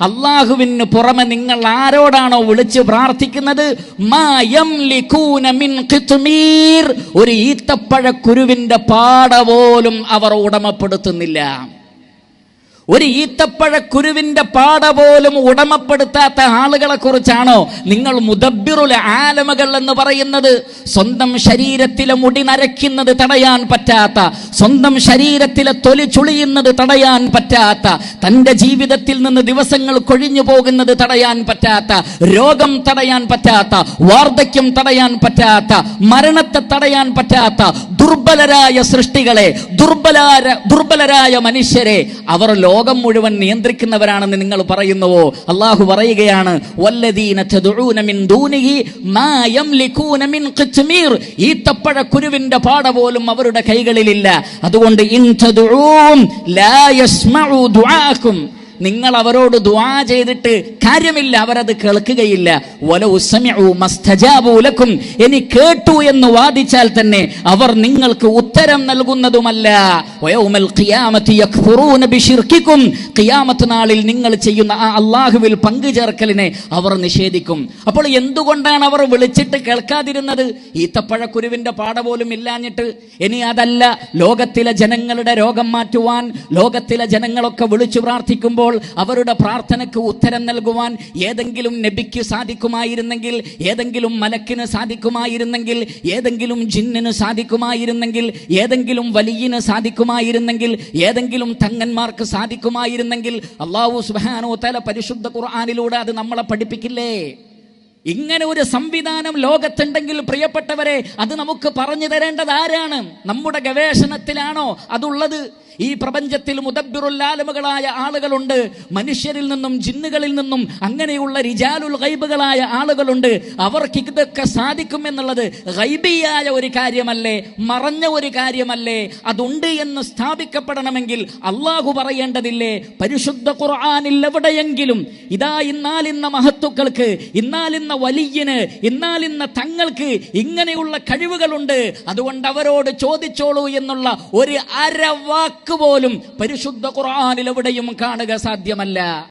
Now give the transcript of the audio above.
അല്ലാഹുവിന് പുറമെ നിങ്ങൾ ആരോടാണോ വിളിച്ച് പ്രാർത്ഥിക്കുന്നത്? ഒരു ഈത്തപ്പഴക്കുരുവിന്റെ പാട പോലും അവർ ഉടമപ്പെടുത്തുന്നില്ല. ഒരു ഈത്തപ്പഴ കുരുവിന്റെ പാട പോലും ഉടമപ്പെടുത്താത്ത ആളുകളെ കുറിച്ചാണോ നിങ്ങൾ മുദബിറുൽ ആലമകൾ എന്ന് പറയുന്നത്? സ്വന്തം ശരീരത്തിലെ മുടി നരയ്ക്കുന്നത് തടയാൻ പറ്റാത്ത സ്വന്തം ശരീരത്തിലെ തൊലി ചുളിയുന്നത് തടയാൻ പറ്റാത്ത തന്റെ ജീവിതത്തിൽ നിന്ന് ദിവസങ്ങൾ കൊഴിഞ്ഞു പോകുന്നത് തടയാൻ പറ്റാത്ത രോഗം തടയാൻ പറ്റാത്ത വാർദ്ധക്യം തടയാൻ പറ്റാത്ത മരണത്തെ തടയാൻ പറ്റാത്ത ദുർബലരായ സൃഷ്ടികളെ ദുർബലാര ദുർബലരായ മനുഷ്യരെ അവർ ലോകം മുഴുവൻ നിയന്ത്രിക്കുന്നവരാണെന്ന് നിങ്ങൾ പറയുന്നുവോ? അള്ളാഹു പറയുകയാണ് വല്ലദീന തദ്ഉന മിൻ ദൂനിഹി മാ യംലികൂന മിൻ ഖിത്മീർ. ഈ തപ്പഴ കുരുവിന്റെ പാട പോലും അവരുടെ കൈകളിലില്ല. അതുകൊണ്ട് ഇൻ നിങ്ങൾ അവരോട് ദുആ ചെയ്തിട്ട് കാര്യമില്ല അവരത് കേൾക്കുകയില്ല. വല സമിഉ മസ്തജാബു ലക്കും. ഇനി കേട്ടു എന്ന് വാദിച്ചാൽ തന്നെ അവർ നിങ്ങൾക്ക് ഉത്തരം നൽകുന്നതുമല്ല. ഖിയാമത്ത് നാളിൽ നിങ്ങൾ ചെയ്യുന്ന ആ അള്ളാഹുവിൽ പങ്കുചേർക്കലിനെ അവർ നിഷേധിക്കും. അപ്പോൾ എന്തുകൊണ്ടാണ് അവർ വിളിച്ചിട്ട് കേൾക്കാതിരുന്നത്? ഈത്തപ്പഴക്കുരുവിന്റെ പാട പോലും ഇല്ലാഞ്ഞിട്ട്. ഇനി അതല്ല ലോകത്തിലെ ജനങ്ങളുടെ രോഗം മാറ്റുവാൻ ലോകത്തിലെ ജനങ്ങളൊക്കെ വിളിച്ചു പ്രാർത്ഥിക്കുമ്പോൾ അവരുടെ പ്രാർത്ഥനയ്ക്ക് ഉത്തരം നൽകുവാൻ ഏതെങ്കിലും നബിക്ക് സാധിക്കുമായിരുന്നെങ്കിൽ ഏതെങ്കിലും മലക്കിന് സാധിക്കുമായിരുന്നെങ്കിൽ ഏതെങ്കിലും ജിന്നിന് സാധിക്കുമായിരുന്നെങ്കിൽ ഏതെങ്കിലും വലിയന് സാധിക്കുമായിരുന്നെങ്കിൽ ഏതെങ്കിലും തങ്ങന്മാർക്ക് സാധിക്കുമായിരുന്നെങ്കിൽ അള്ളാഹു സുബാനോ തല പരിശുദ്ധ ഖുർആാനിലൂടെ അത് നമ്മളെ പഠിപ്പിക്കില്ലേ? ഇങ്ങനെ ഒരു സംവിധാനം ലോകത്തുണ്ടെങ്കിൽ പ്രിയപ്പെട്ടവരെ അത് നമുക്ക് പറഞ്ഞു തരേണ്ടത് ആരാണ്? നമ്മുടെ ഗവേഷണത്തിലാണോ അതുള്ളത്? ഈ പ്രപഞ്ചത്തിൽ മുദബിറുല്ലാലമുകളായ ആളുകളുണ്ട്. മനുഷ്യരിൽ നിന്നും ജിന്നുകളിൽ നിന്നും അങ്ങനെയുള്ള റിജാലുൽ ഗൈബുകളായ ആളുകളുണ്ട്. അവർക്ക് ഇതൊക്കെ സാധിക്കും എന്നുള്ളത് ഗൈബിയായ ഒരു കാര്യമല്ലേ? മറഞ്ഞ ഒരു കാര്യമല്ലേ? അതുണ്ട് എന്ന് സ്ഥാപിക്കപ്പെടണമെങ്കിൽ അള്ളാഹു പറയേണ്ടതില്ലേ? പരിശുദ്ധ ഖുർആാനിൽ എവിടെയെങ്കിലും ഇതാ ഇന്നാലിന്ന മഹത്തുക്കൾക്ക് ഇന്നാലിന്ന വലിയന് ഇന്നാലിന്ന തങ്ങൾക്ക് ഇങ്ങനെയുള്ള കഴിവുകളുണ്ട്. അതുകൊണ്ട് അവരോട് ചോദിച്ചോളൂ എന്നുള്ള ഒരു അരവാക്ക് പോലും പരിശുദ്ധ ഖുർആാനിൽ എവിടെയും കാണുക സാധ്യമല്ല.